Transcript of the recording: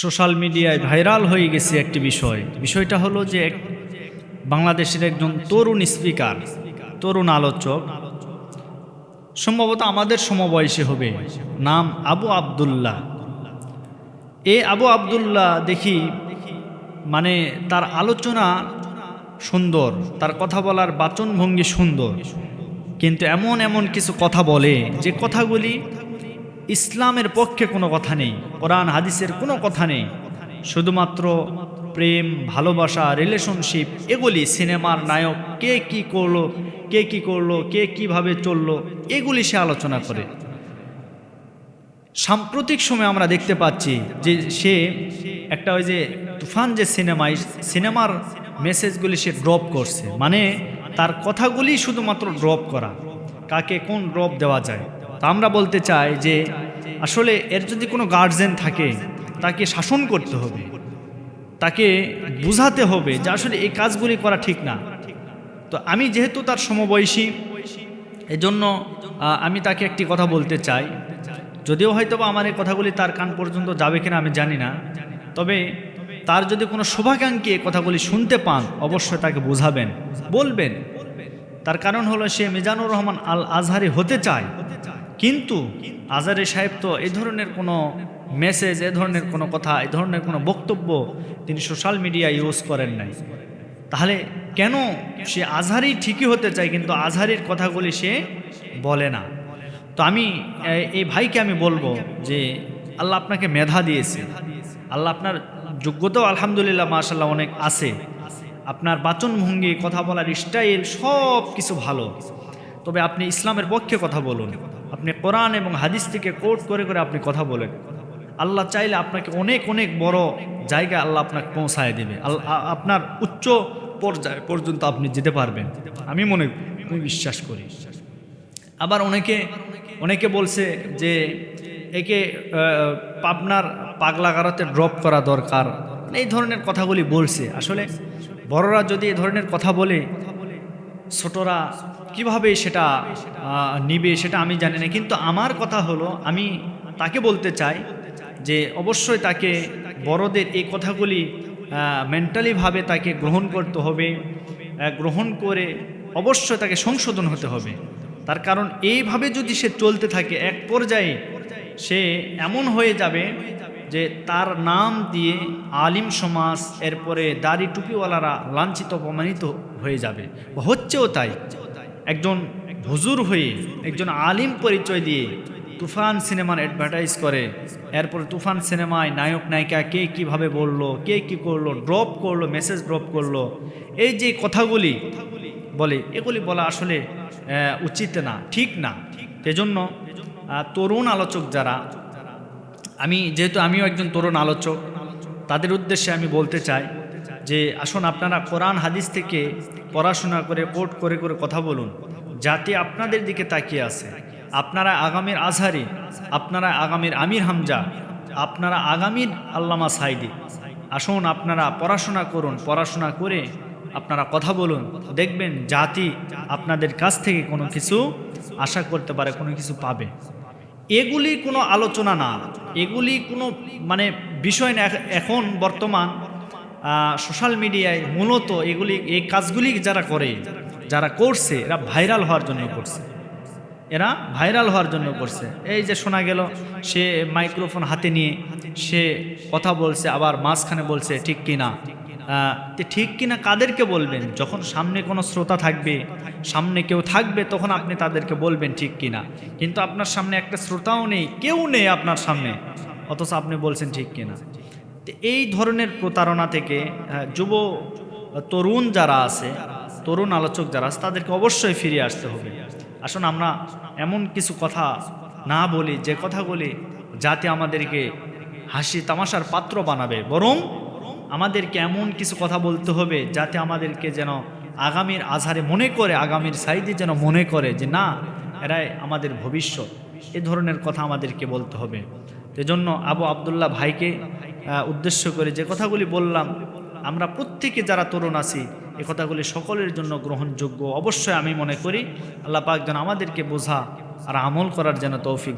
Social মিডিয়ায় viral হয়ে গেছে একটি বিষয়। বিষয়টা হলো যে এক বাংলাদেশের একজন তরুণ স্পিকার, তরুণ আলোচক, সম্ভবত আমাদের সমবয়সী হবে, নাম আবু আবদুল্লাহ। এ আবু আবদুল্লাহ দেখি মানে তার আলোচনা সুন্দর, তার কথা বলার বাচনভঙ্গি সুন্দর, কিন্তু এমন এমন কিছু কথা বলে যে কথাগুলি ইসলামের পক্ষে কোনো কথা নেই, কোরআন, হাদিসের কোনো কথা নেই। শুধুমাত্র প্রেম, ভালোবাসা রিলেশনশিপ এগুলি সিনেমার নায়ক কে কি করল, কে কি করল, কে কীভাবে চলল, এগুলি সে আলোচনা করে। সাম্প্রতিক সময় আমরা দেখতে পাচ্ছি যে সে একটা ওই যে তুফান যে সিনেমায়, সিনেমার মেসেজগুলি সে ড্রপ করছে। মানে তার কথাগুলি শুধুমাত্র ড্রপ করা, কাকে কোন ড্রপ দেওয়া যায়। তা আমরা বলতে চাই যে আসলে এর যদি কোনো গার্জেন থাকে, তাকে শাসন করতে হবে। তাকে বুঝাতে হবে যে আসলে এই কাজগুলি করা ঠিক না। তো আমি যেহেতু তার সমবয়সী, এজন্য আমি তাকে একটি কথা বলতে চাই। যদিও হয়তো আমার এই কথাগুলি তার কান পর্যন্ত যাবে কিনা আমি জানি না। তবে তার যদি কোনো শুভাকাঙ্ক্ষী কথাগুলি শুনতে পান, অবশ্যই তাকে বোঝাবেন, বলবেন। তার কারণ হলো সে মিজানুর রহমান আল আজহারি হতে চায়। কিন্তু আজহারি সাহেব তো এই ধরনের কোনো মেসেজ এ ধরনের কোনো কথা, এ ধরনের কোনো বক্তব্য তিনি সোশ্যাল মিডিয়া ইউজ করেন নাই। তাহলে কেন সে আজহারি ঠিকই হতে চায় কিন্তু আজহারির কথাগুলি সে বলে না? তো আমি এই ভাইকে আমি বলব যে আল্লাহ আপনাকে মেধা দিয়েছে। আল্লাহ আপনার যোগ্যতাও আলহামদুলিল্লাহ মাশাল্লাহ অনেক আছে। আপনার বাচনভঙ্গি কথা বলার স্টাইল সব কিছু ভালো। তবে আপনি ইসলামের পক্ষে কথা বলুন। আপনি কোরআন এবং হাদিস থেকে কোট করে করে আপনি কথা বলেন। আল্লাহ চাইলে আপনাকে অনেক অনেক বড় জায়গায় আল্লাহ আপনাকে পৌঁছায় দেবে। আপনার উচ্চ পর্যায় পর্যন্ত আপনি যেতে পারবেন। আমি মনে, আমি বিশ্বাস করি। আবার অনেকে অনেকে বলছে যে একে পাবনার পাগলাগারতে ড্রপ করা দরকার। এই ধরনের কথাগুলি বলছে। আসলে বড়রা যদি এই ধরনের কথা বলে ছোটরা কীভাবে সেটা নিবে সেটা আমি জানি না। কিন্তু আমার কথা হলো, আমি তাকে বলতে চাই যে অবশ্যই তাকে বড়দের এই কথাগুলি মেন্টালিভাবে তাকে গ্রহণ করতে হবে গ্রহণ করে অবশ্যই তাকে সংশোধন হতে হবে। তার কারণ এইভাবে যদি সে চলতে থাকে, এক পর্যায়ে সে এমন হয়ে যাবে যে তার নাম দিয়ে আলিম সমাজ, এরপরে দাড়ি টুপিওয়ালারা লাঞ্ছিত, অপমানিত হয়ে যাবে। হচ্ছেও তাই। একজন হুজুর হয়ে একজন আলিম পরিচয় দিয়ে তুফান সিনেমার অ্যাডভার্টাইজ করে। এরপরে তুফান সিনেমায় নায়ক, নায়িকা কে কীভাবে বলল, কে কি করল ড্রপ করল মেসেজ ড্রপ করল, এই যে কথাগুলি বলে, এগুলি বলা আসলে উচিত না, ঠিক না। সেজন্য তরুণ আলোচক যারা আমি, যেহেতু আমিও একজন তরুণ আলোচক, তাদের উদ্দেশ্যে আমি বলতে চাই যে, আসুন আপনারা কোরআন হাদিস থেকে পড়াশোনা করে, কোট করে করে কথা বলুন। জাতি আপনাদের দিকে তাকিয়ে আছে। আপনারা আগামীর আজহারি, আপনারা আগামীর আমির হামজা, আপনারা আগামীর আল্লামা সাইদি। আসুন আপনারা পড়াশোনা করুন, পড়াশোনা করে আপনারা কথা বলুন। দেখবেন জাতি আপনাদের কাছ থেকে কোনো কিছু আশা করতে পারে, কোনো কিছু পাবে। এগুলি কোনো আলোচনা না। এগুলি কোনো মানে বিষয় না এখন বর্তমান সোশ্যাল মিডিয়ায় মূলত এগুলি, এই কাজগুলি যারা করে, যারা করছে, এরা ভাইরাল হওয়ার জন্য করছে। এরা ভাইরাল হওয়ার জন্য করছে। এই যে শোনা গেল, সে মাইক্রোফোন হাতে নিয়ে, সে কথা বলছে, আবার মাঝখানে বলছে, ঠিক কিনা? ঠিক কিনা কাদেরকে বলবেন? যখন সামনে কোনো শ্রোতা থাকবে, সামনে কেউ থাকবে, তখন আপনি তাদেরকে বলবেন ঠিক কিনা। কিন্তু আপনার সামনে একটা শ্রোতাও নেই, কেউ নেই আপনার সামনে, অথচ আপনি বলছেন ঠিক কিনা। এই ধরনের প্রতারণা থেকে যুব তরুণ যারা আছে, তরুণ আলোচক যারা আছে, তাদেরকে অবশ্যই ফিরে আসতে হবে। আসুন, আমরা এমন কিছু কথা না বলি, যে কথাগুলি যাতে আমাদেরকে হাসি তামাশার পাত্র বানাবে। বরং আমাদেরকে এমন কিছু কথা বলতে হবে যাতে আমাদেরকে যেন আগামীর আধারে মনে করে, আগামীর সাইডে যেন মনে করে যে না, এরাই আমাদের ভবিষ্যৎ। এ ধরনের কথা আমাদেরকে বলতে হবে। এজন্য আবু আবদুল্লাহ ভাইকে উদ্দেশ্য করে যে কথাগুলি বললাম, আমরা প্রত্যেকে যারা তরুণ আছি, এ কথাগুলি সকলের জন্য গ্রহণযোগ্য। অবশ্যই আমি মনে করি, আল্লাহ পাক যেন আমাদেরকে বোঝা আর আমল করার যেন তৌফিক